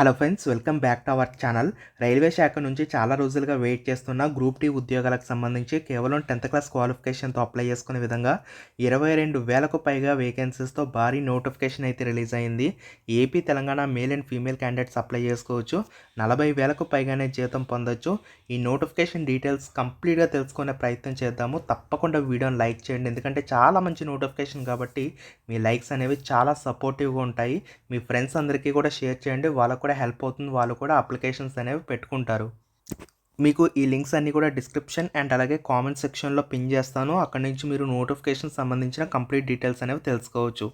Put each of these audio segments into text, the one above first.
Hello friends welcome back to our channel. Railway శాఖ నుంచి చాలా రోజులుగా వెయిట్ చేస్తున్న గ్రూప్ టీ ఉద్యోగాలకు సంబంధించి కేవలం టెన్త్ క్లాస్ క్వాలిఫికేషన్తో అప్లై చేసుకునే విధంగా ఇరవై రెండు వేలకు పైగా వేకెన్సీస్తో భారీ నోటిఫికేషన్ అయితే రిలీజ్ అయింది. AP Telangana male and female candidates apply చేసుకోవచ్చు. నలభై వేలకు పైగానే జీతం పొందొచ్చు. ఈ నోటిఫికేషన్ డీటెయిల్స్ కంప్లీట్గా తెలుసుకునే ప్రయత్నం చేద్దాము. తప్పకుండా వీడియోని లైక్ చేయండి. ఎందుకంటే చాలా మంచి నోటిఫికేషన్ కాబట్టి మీ లైక్స్ అనేవి చాలా సపోర్టివ్గా ఉంటాయి. మీ ఫ్రెండ్స్ అందరికీ కూడా షేర్ చేయండి. వాళ్ళకు కూడా హెల్ప్ అవుతుంది. వాళ్ళు కూడా అప్లికేషన్స్ అనేవి పెట్టుకుంటారు. మీకు ఈ లింక్స్ అన్నీ కూడా డిస్క్రిప్షన్ అండ్ అలాగే కామెంట్ సెక్షన్లో పిన్ చేస్తాను. అక్కడ నుంచి మీరు నోటిఫికేషన్ సంబంధించిన కంప్లీట్ డీటెయిల్స్ అనేవి తెలుసుకోవచ్చు.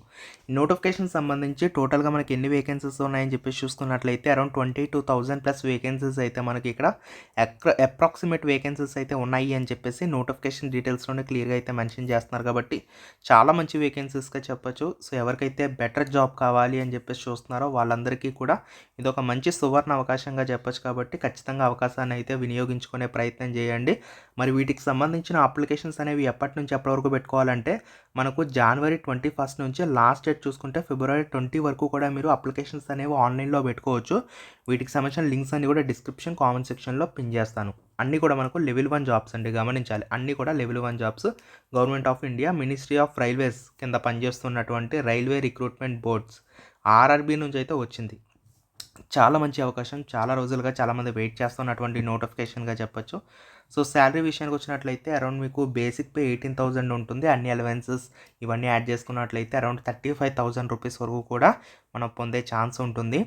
నోటిఫికేషన్ సంబంధించి టోటల్గా మనకి ఎన్ని వేకెన్సీస్ ఉన్నాయని చెప్పేసి చూసుకున్నట్లయితే around twenty two thousand plus vacancies అయితే మనకి ఇక్కడ అప్రాక్సిమేట్ వేకెన్సీస్ అయితే ఉన్నాయి అని చెప్పేసి నోటిఫికేషన్ డీటెయిల్స్లోనే క్లియర్గా అయితే మెన్షన్ చేస్తున్నారు కాబట్టి చాలా మంచి వేకెన్సీస్గా చెప్పొచ్చు. సో ఎవరికైతే బెటర్ జాబ్ కావాలి అని చెప్పేసి చూస్తున్నారో వాళ్ళందరికీ కూడా ఇది ఒక మంచి సువర్ణ అవకాశంగా చెప్పొచ్చు కాబట్టి ఖచ్చితంగా అవకాశాన్ని అయితే వినియోగించుకునే ప్రయత్నం చేయండి. మరి వీటికి సంబంధించిన అప్లికేషన్స్ అనేవి ఎప్పటి నుంచి ఎప్పటి వరకు పెట్టుకోవాలంటే మనకు జనవరి ట్వంటీ ఫస్ట్ నుంచి లాస్ట్ డేట్ చూసుకుంటే ఫిబ్రవరి ట్వంటీ వరకు కూడా మీరు అప్లికేషన్స్ అనేవి ఆన్లైన్లో పెట్టుకోవచ్చు. వీటికి సంబంధించిన లింక్స్ అన్ని కూడా డిస్క్రిప్షన్ కామెంట్ సెక్షన్లో పిన్ చేస్తాను. అన్నీ కూడా మనకు లెవెల్ వన్ జాబ్స్ అండి గమనించాలి. అన్నీ కూడా level one jobs government of India ministry of railways కింద పనిచేస్తున్నటువంటి రైల్వే రిక్రూట్మెంట్ బోర్డ్స్ ఆర్ఆర్బీ నుంచి అయితే వచ్చింది. చాలా మంచి అవకాశం. చాలా రోజులుగా చాలామంది వెయిట్ చేస్తున్నటువంటి నోటిఫికేషన్గా చెప్పొచ్చు. సో శాలరీ విషయానికి వచ్చినట్లయితే అరౌండ్ మీకు బేసిక్ పే ఎయిటీన్ థౌజండ్ ఉంటుంది. అన్ని అలవెన్సెస్ ఇవన్నీ యాడ్ చేసుకున్నట్లయితే around thirty five thousand rupees వరకు కూడా మనం పొందే ఛాన్స్ ఉంటుంది.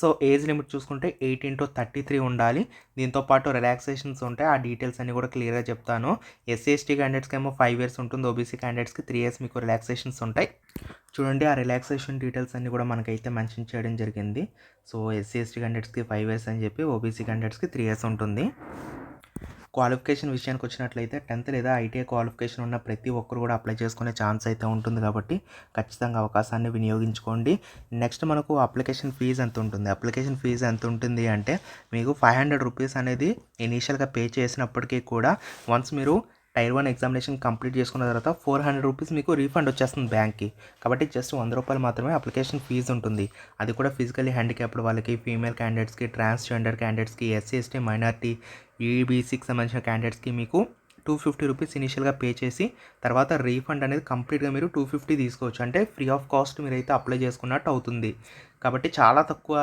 సో ఏజ్ లిమిట్ చూసుకుంటే ఎయిటీన్ టు థర్టీ త్రీ ఉండాలి. దీంతోపాటు రిలాక్సేషన్స్ ఉంటాయి. ఆ డీటెయిల్స్ అన్ని కూడా క్లియర్గా చెప్తాను. ఎస్సీ ఎస్టీ క్యాండిడేట్స్కి ఏమో ఫైవ్ ఇయర్స్ ఉంటుంది. ఓబీసీ క్యాండిడేట్స్కి త్రీ ఇయర్స్ మీకు రిలాక్సేషన్స్ ఉంటాయి. చూడండి ఆ రిలాక్సేషన్ డీటెయిల్స్ అన్ని కూడా మనకైతే మెన్షన్ చేయడం జరిగింది. సో ఎస్సీ ఎస్టీ క్యాండిడేట్స్కి ఫైవ్ ఇయర్స్ అని చెప్పి ఓబీసీ క్యాండిడేట్స్కి త్రీ ఇయర్స్ ఉంటుంది. క్వాలిఫికేషన్ విషయానికి వచ్చినట్లయితే టెన్త్ లేదా ఐటీఐ క్వాలిఫికేషన్ ఉన్న ప్రతి ఒక్కరు కూడా అప్లై చేసుకునే ఛాన్స్ అయితే ఉంటుంది కాబట్టి ఖచ్చితంగా అవకాశాన్ని వినియోగించుకోండి. నెక్స్ట్ మనకు అప్లికేషన్ ఫీజు ఎంత ఉంటుంది? అప్లికేషన్ ఫీజు ఎంత ఉంటుంది అంటే మీకు ఫైవ్ హండ్రెడ్ రూపీస్ అనేది ఇనీషియల్గా పే చేసినప్పటికీ కూడా వన్స్ మీరు టైర్ వన్ ఎగ్జామినేషన్ కంప్లీట్ చేసుకున్న తర్వాత ఫోర్ హండ్రెడ్ రూపీస్ మీకు రీఫండ్ వచ్చేస్తుంది బ్యాంక్కి. కాబట్టి జస్ట్ వంద రూపాయలు మాత్రమే అప్లికేషన్ ఫీజు ఉంటుంది. అది కూడా ఫిజికల్లీ హ్యాండిక్యాప్డ్ వాళ్ళకి ఫీమేల్ క్యాండిడేట్స్కి ట్రాన్స్జెండర్ క్యాండిడేట్స్కి ఎస్సీ ఎస్టీ మైనార్టీ ఈబీసీకి సంబంధించిన క్యాండిడేట్స్కి మీకు టూ ఫిఫ్టీ రూపీస్ ఇనిషియల్గా పే చేసి తర్వాత రీఫండ్ అనేది కంప్లీట్గా మీరు టూ ఫిఫ్టీ తీసుకోవచ్చు. అంటే ఫ్రీ ఆఫ్ కాస్ట్ మీరైతే అప్లై చేసుకున్నట్టు అవుతుంది. కాబట్టి చాలా తక్కువ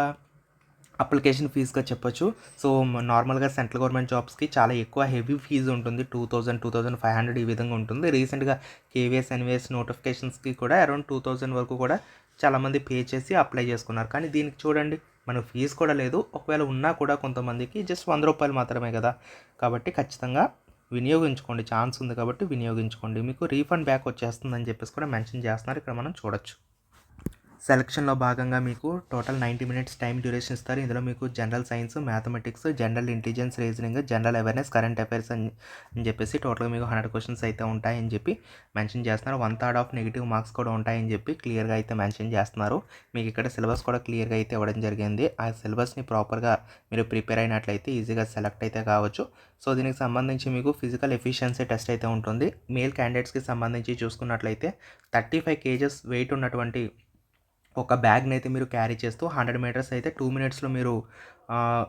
అప్లికేషన్ ఫీజుగా చెప్పొచ్చు. సో నార్మల్గా సెంట్రల్ గవర్నమెంట్ జాబ్స్కి చాలా ఎక్కువ హెవీ ఫీజు ఉంటుంది. Two thousand two thousand five hundred ఈ విధంగా ఉంటుంది. రీసెంట్గా కేవీఎస్ ఎన్విఎస్ నోటిఫికేషన్స్కి కూడా అరౌండ్ టూ థౌజండ్ వరకు కూడా చాలామంది పే చేసి అప్లై చేసుకున్నారు. కానీ దీనికి చూడండి మనకు ఫీజు కూడా లేదు. ఒకవేళ ఉన్నా కూడా కొంతమందికి జస్ట్ వంద రూపాయలు మాత్రమే కదా. కాబట్టి ఖచ్చితంగా వినియోగించుకోండి. ఛాన్స్ ఉంది కాబట్టి వినియోగించుకోండి. మీకు రీఫండ్ బ్యాక్ వచ్చేస్తుందని చెప్పేసి కూడా మెన్షన్ చేస్తున్నారు. ఇక్కడ మనం చూడొచ్చు. సెలక్షన్లో భాగంగా మీకు total ninety minutes time duration ఇస్తారు. ఇందులో మీకు general science mathematics general intelligence reasoning general awareness current affairs అని అని చెప్పేసి టోటల్గా మీకు హండ్రెడ్ క్వశ్చన్స్ అయితే ఉంటాయని చెప్పి మెన్షన్ చేస్తున్నారు. One third of negative marks కూడా ఉంటాయని చెప్పి క్లియర్గా అయితే మెన్షన్ చేస్తున్నారు. మీకు ఇక్కడ సిలబస్ కూడా క్లియర్గా అయితే ఇవ్వడం జరిగింది. ఆ సిలబస్ని ప్రాపర్గా మీరు ప్రిపేర్ అయినట్లయితే ఈజీగా సెలెక్ట్ అయితే కావచ్చు. సో దీనికి సంబంధించి మీకు ఫిజికల్ ఎఫిషియన్సీ టెస్ట్ అయితే ఉంటుంది. మేల్ క్యాండిడేట్స్కి సంబంధించి చూసుకున్నట్లయితే థర్టీ ఫైవ్ కేజెస్ వెయిట్ ఉన్నటువంటి ఒక బ్యాగ్ని అయితే మీరు క్యారీ చేస్తూ హండ్రెడ్ మీటర్స్ అయితే టూ మినిట్స్లో మీరు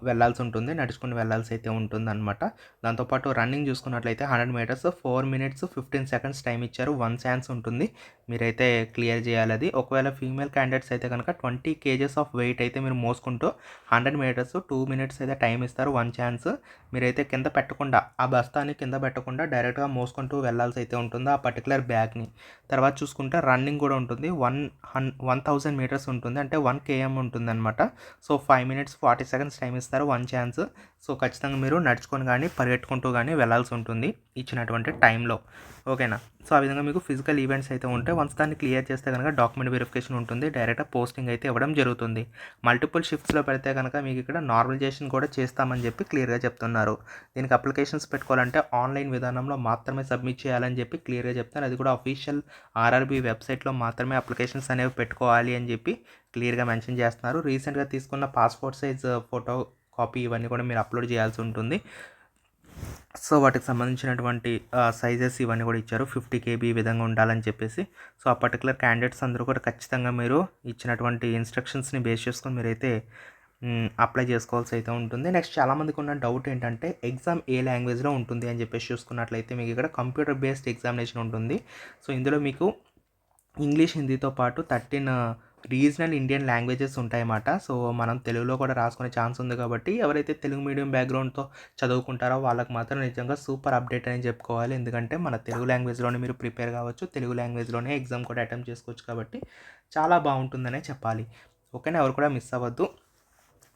వెళ్ళాల్సి ఉంటుంది నడుచుకుని వెళ్ళాల్సి అయితే ఉంటుంది అనమాట దాంతోపాటు రన్నింగ్ చూసుకున్నట్లయితే hundred metres four minutes fifteen seconds time ఇచ్చారు. వన్ ఛాన్స్ ఉంటుంది. మీరైతే క్లియర్ చేయాలి అది. ఒకవేళ ఫీమేల్ క్యాండిడేట్స్ అయితే కనుక ట్వంటీ కేజెస్ ఆఫ్ వెయిట్ అయితే మీరు మోసుకుంటూ హండ్రెడ్ మీటర్స్ టూ మినిట్స్ అయితే టైం ఇస్తారు. One chance. మీరైతే కింద పెట్టకుండా ఆ బస్తాని కింద పెట్టకుండా డైరెక్ట్గా మోసుకుంటూ వెళ్ళాల్సి అయితే ఉంటుంది? ఆ పర్టికులర్ బ్యాగ్ని. తర్వాత చూసుకుంటే రన్నింగ్ కూడా ఉంటుంది. వన్ హన్ వన్ థౌజండ్ మీటర్స్ ఉంటుంది. అంటే వన్ కేఎం ఉంటుంది అనమాట so five minutes forty seconds time ఇస్తారు వన్ ఛాన్స్ సో ఖచ్చితంగా మీరు నడుచుకొని కానీ పరిగెట్టుకుంటూ కానీ వెళ్ళాల్సి ఉంటుంది ఇచ్చినటువంటి టైంలో. ఓకేనా? సో ఆ విధంగా మీకు ఫిజికల్ ఈవెంట్స్ అయితే ఉంటే వన్స్ దాన్ని క్లియర్ చేస్తే కనుక డాక్యుమెంట్ వెరిఫికేషన్ ఉంటుంది. డైరెక్ట్ పోస్టింగ్ అయితే ఇవ్వడం జరుగుతుంది. మల్టిపుల్ షిఫ్ట్స్లో పెడితే కనుక మీకు ఇక్కడ నార్మలైజేషన్ కూడా చేస్తామని చెప్పి క్లియర్గా చెప్తున్నారు. దీనికి అప్లికేషన్స్ పెట్టుకోవాలంటే ఆన్లైన్ విధానంలో మాత్రమే సబ్మిట్ చేయాలని చెప్పి క్లియర్గా చెప్తారు అది కూడా అఫీషియల్ ఆర్ఆర్బీ వెబ్సైట్లో మాత్రమే అప్లికేషన్స్ అనేవి పెట్టుకోవాలి అని చెప్పి క్లియర్గా మెన్షన్ చేస్తున్నారు. రీసెంట్గా తీసుకున్న పాస్పోర్ట్ సైజ్ ఫోటో కాపీ ఇవన్నీ కూడా మీరు అప్లోడ్ చేయాల్సి ఉంటుంది. సో వాటికి సంబంధించినటువంటి సైజెస్ ఇవన్నీ కూడా ఇచ్చారు. ఫిఫ్టీ కేబీ ఈ విధంగా ఉండాలని చెప్పేసి. సో ఆ పర్టికులర్ క్యాండిడేట్స్ అందరూ కూడా ఖచ్చితంగా మీరు ఇచ్చినటువంటి ఇన్స్ట్రక్షన్స్ని బేస్ చేసుకొని మీరైతే అప్లై చేసుకోవాల్సి అయితే ఉంటుంది. నెక్స్ట్ చాలామందికి ఉన్న డౌట్ ఏంటంటే ఎగ్జామ్ ఏ లాంగ్వేజ్లో ఉంటుంది అని చెప్పేసి చూసుకున్నట్లయితే మీకు ఇక్కడ కంప్యూటర్ బేస్డ్ ఎగ్జామినేషన్ ఉంటుంది. సో ఇందులో మీకు ఇంగ్లీష్ హిందీతో పాటు థర్టీన్ రీజనల్ ఇండియన్ లాంగ్వేజెస్ ఉంటాయన్నమాట. సో మనం తెలుగులో కూడా రాసుకునే ఛాన్స్ ఉంది కాబట్టి ఎవరైతే తెలుగు మీడియం బ్యాక్గ్రౌండ్తో చదువుకుంటారో వాళ్ళకి మాత్రం నిజంగా సూపర్ అప్డేట్ అని చెప్పుకోవాలి. ఎందుకంటే మన తెలుగు లాంగ్వేజ్లోనే మీరు ప్రిపేర్ కావచ్చు. తెలుగు లాంగ్వేజ్లోనే ఎగ్జామ్ కూడా అటెంప్ట్ చేసుకోవచ్చు కాబట్టి చాలా బాగుంటుందనే చెప్పాలి. ఓకేనా? ఎవరు కూడా మిస్ అవ్వద్దు.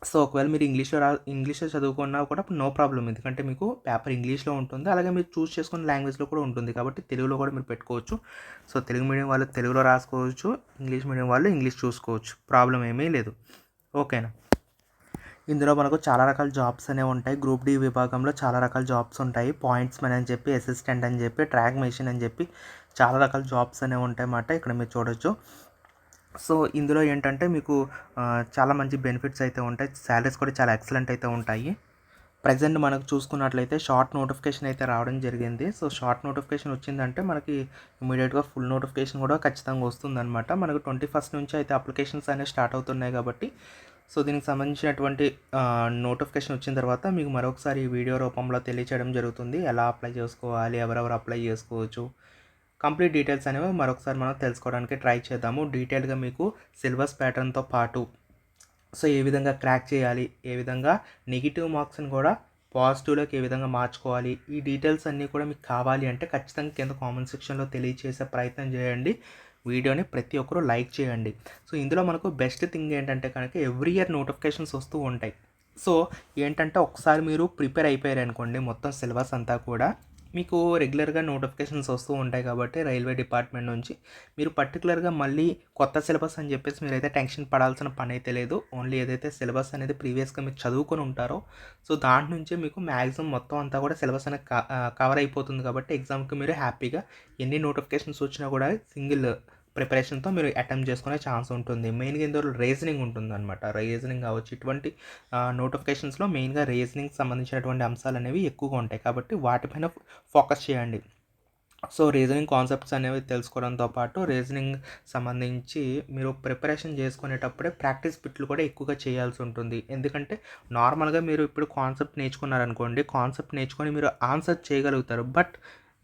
సో ఒకవేళ మీరు ఇంగ్లీష్లో రా ఇంగ్లీష్లో చదువుకున్నా కూడా నో ప్రాబ్లం ఎందుకంటే మీకు పేపర్ ఇంగ్లీష్లో ఉంటుంది. అలాగే మీరు చూస్ చేసుకున్న లాంగ్వేజ్లో కూడా ఉంటుంది. కాబట్టి తెలుగులో కూడా మీరు పెట్టుకోవచ్చు. సో తెలుగు మీడియం వాళ్ళు తెలుగులో రాసుకోవచ్చు. ఇంగ్లీష్ మీడియం వాళ్ళు ఇంగ్లీష్ చూసుకోవచ్చు. ప్రాబ్లం ఏమీ లేదు. ఓకేనా? ఇందులో మనకు చాలా రకాల జాబ్స్ అనేవి ఉంటాయి. గ్రూప్ డి విభాగంలో చాలా రకాల జాబ్స్ ఉంటాయి. పాయింట్స్ మెన్ అని చెప్పి అసిస్టెంట్ అని చెప్పి ట్రాక్ మెషిన్ అని చెప్పి చాలా రకాల జాబ్స్ అనేవి ఉంటాయి అన్నమాట ఇక్కడ మీరు చూడొచ్చు. సో ఇందులో ఏంటంటే మీకు చాలా మంచి బెనిఫిట్స్ అయితే ఉంటాయి. శాలరీస్ కూడా చాలా ఎక్సలెంట్ అయితే ఉంటాయి. ప్రజెంట్ మనకు చూసుకున్నట్లయితే షార్ట్ నోటిఫికేషన్ అయితే రావడం జరిగింది. సో షార్ట్ నోటిఫికేషన్ వచ్చిందంటే మనకి ఇమీడియట్గా ఫుల్ నోటిఫికేషన్ కూడా ఖచ్చితంగా వస్తుందన్నమాట. మనకు ట్వంటీ ఫస్ట్ నుంచి అయితే అప్లికేషన్స్ అనేవి స్టార్ట్ అవుతున్నాయి కాబట్టి సో దీనికి సంబంధించినటువంటి నోటిఫికేషన్ వచ్చిన తర్వాత మీకు మరొకసారి ఈ వీడియో రూపంలో తెలియచేయడం జరుగుతుంది. ఎలా అప్లై చేసుకోవాలి ఎవరెవరు అప్లై చేసుకోవచ్చు కంప్లీట్ డీటెయిల్స్ అనేవి మరొకసారి మనం తెలుసుకోవడానికి ట్రై చేద్దాము. డీటెయిల్గా మీకు సిలబస్ ప్యాటర్న్తో పాటు సో ఏ విధంగా క్రాక్ చేయాలి ఏ విధంగా నెగిటివ్ మార్క్స్ని కూడా పాజిటివ్లోకి ఏ విధంగా మార్చుకోవాలి ఈ డీటెయిల్స్ అన్నీ కూడా మీకు కావాలి అంటే ఖచ్చితంగా కింద కామెంట్ సెక్షన్లో తెలియచేసే ప్రయత్నం చేయండి. వీడియోని ప్రతి ఒక్కరూ లైక్ చేయండి. సో ఇందులో మనకు బెస్ట్ థింగ్ ఏంటంటే కనుక ఎవ్రీ ఇయర్ నోటిఫికేషన్స్ వస్తూ ఉంటాయి. సో ఏంటంటే ఒకసారి మీరు ప్రిపేర్ అయిపోయారు అనుకోండి మొత్తం సిలబస్ అంతా కూడా మీకు రెగ్యులర్గా నోటిఫికేషన్స్ వస్తూ ఉంటాయి కాబట్టి రైల్వే డిపార్ట్మెంట్ నుంచి. మీరు పర్టికులర్గా మళ్ళీ కొత్త సిలబస్ అని చెప్పేసి మీరైతే టెన్షన్ పడాల్సిన పని అయితే లేదు. ఓన్లీ ఏదైతే సిలబస్ అనేది ప్రీవియస్గా మీరు చదువుకొని ఉంటారో సో దాంట్ నుంచే మీకు మ్యాక్సిమం మొత్తం అంతా కూడా సిలబస్ అనేది కవర్ అయిపోతుంది కాబట్టి ఎగ్జామ్కి మీరు హ్యాపీగా ఎన్ని నోటిఫికేషన్స్ వచ్చినా కూడా సింగిల్ ప్రిపరేషన్తో మీరు అటెంప్ట్ చేసుకునే ఛాన్స్ ఉంటుంది. మెయిన్గా ఇందులో రీజనింగ్ ఉంటుంది అనమాట రీజనింగ్ కావచ్చు. ఇటువంటి నోటిఫికేషన్స్లో మెయిన్గా రీజనింగ్ సంబంధించినటువంటి అంశాలు అనేవి ఎక్కువగా ఉంటాయి. కాబట్టి వాటిపైన ఫోకస్ చేయండి. సో రీజనింగ్ కాన్సెప్ట్స్ అనేవి తెలుసుకోవడంతో పాటు రీజనింగ్ సంబంధించి మీరు ప్రిపరేషన్ చేసుకునేటప్పుడే ప్రాక్టీస్ బిట్లు కూడా ఎక్కువగా చేయాల్సి ఉంటుంది. ఎందుకంటే నార్మల్గా మీరు ఇప్పుడు కాన్సెప్ట్ నేర్చుకున్నారనుకోండి కాన్సెప్ట్ నేర్చుకొని మీరు ఆన్సర్ చేయగలుగుతారు. బట్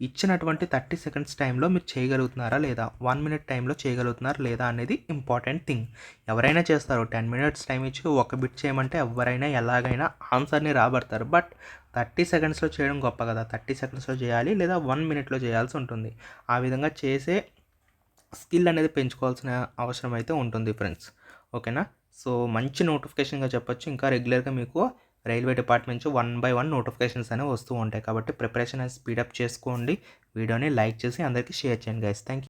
ఇచ్చినటువంటి థర్టీ సెకండ్స్ టైంలో మీరు చేయగలుగుతున్నారా లేదా? వన్ మినిట్ టైంలో చేయగలుగుతున్నారా లేదా అనేది ఇంపార్టెంట్ థింగ్. ఎవరైనా చేస్తారు. టెన్ మినిట్స్ టైం ఇచ్చి ఒక బిట్ చేయమంటే ఎవరైనా ఎలాగైనా ఆన్సర్ని రాబడతారు. బట్ థర్టీ సెకండ్స్లో చేయడం గొప్ప కదా. థర్టీ సెకండ్స్లో చేయాలి లేదా వన్ మినిట్లో చేయాల్సి ఉంటుంది. ఆ విధంగా చేసే స్కిల్ అనేది పెంచుకోవాల్సిన అవసరం అయితే ఉంటుంది ఫ్రెండ్స్. ఓకేనా? సో మంచి నోటిఫికేషన్గా చెప్పొచ్చు. ఇంకా రెగ్యులర్గా మీకు రైల్వే డిపార్ట్మెంట్ నుంచి వన్ బై వన్ నోటిఫికేషన్స్ అనేవి వస్తూ ఉంటాయి. కాబట్టి ప్రిపరేషన్ అనేది స్పీడప్ చేసుకోండి. వీడియోని లైక్ చేసి అందరికీ షేర్ చేయండి గైస్ థ్యాంక్ యూ